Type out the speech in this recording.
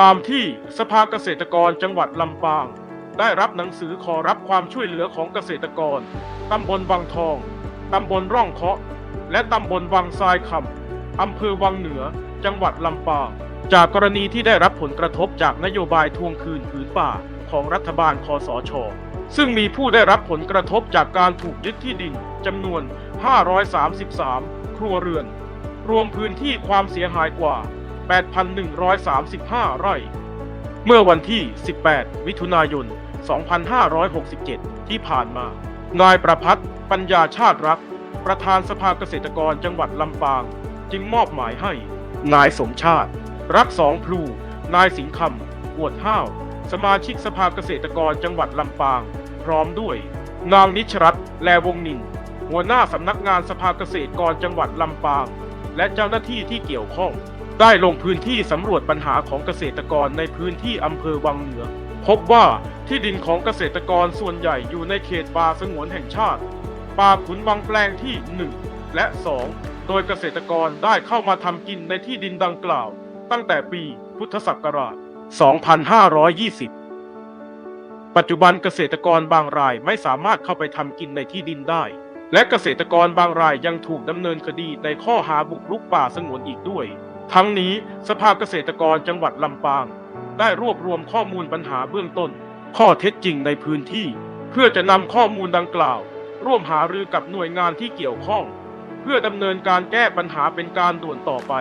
ตามที่สภาเกษตรกรจังหวัดลำปาง ได้รับหนังสือขอรับความช่วยเหลือของเกษตรกร ตำบลวังทอง ตำบลร่องเคาะ และตำบลวังทรายคำอำเภอวังเหนือ จังหวัดลำปาง จากกรณีที่ได้รับผลกระทบจากนโยบายทวงคืนผืนป่าของรัฐบาลคอสช ซึ่งมีผู้ได้รับผลกระทบจากการถูกยึดที่ดินจำนวน 533 ครัวเรือน รวมพื้นที่ความเสียหายกว่า 8,135 ไร่ เมื่อวันที่ 18 มิถุนายน 2567 ที่ผ่านมา นายประพัฒน์ปัญญาชาติรัก ประธานสภาเกษตรกรจังหวัดลำปาง จึงมอบหมายให้ นายสมชาติ รักสองพลู นายสิงคำอวดห้าว สมาชิกสภาเกษตรกรจังหวัดลำปาง พร้อมด้วย นางนิชรัตน์แลวงนินหัวหน้าสำนักงานสภาเกษตรกรจังหวัดลำปาง และเจ้าหน้าที่ที่เกี่ยวข้อง ได้ลงพื้นที่สำรวจปัญหาของเกษตรกรในพื้นที่อำเภอวังเหนือ พบว่าที่ดินของเกษตรกรส่วนใหญ่อยู่ในเขตป่าสงวนแห่งชาติป่าขุนวังแปลงที่ 1 และ 2 โดยเกษตรกรได้เข้ามาทำกินในที่ดินดังกล่าว ตั้งแต่ปีพุทธศักราช 2520 ปัจจุบันเกษตรกรบางรายไม่สามารถเข้าไปทำกินในที่ดินได้ และเกษตรกรบางรายยังถูกดำเนินคดีในข้อหาบุกรุกป่าสงวนอีกด้วย ทั้งนี้สภาเกษตรกรจังหวัดลำปาง ได้รวบรวมข้อมูลปัญหาเบื้องต้น ข้อเท็จจริงในพื้นที่ เพื่อจะนำข้อมูลดังกล่าว ร่วมหารือกับหน่วยงานที่เกี่ยวข้อง เพื่อดำเนินการแก้ปัญหาเป็นการด่วนต่อไป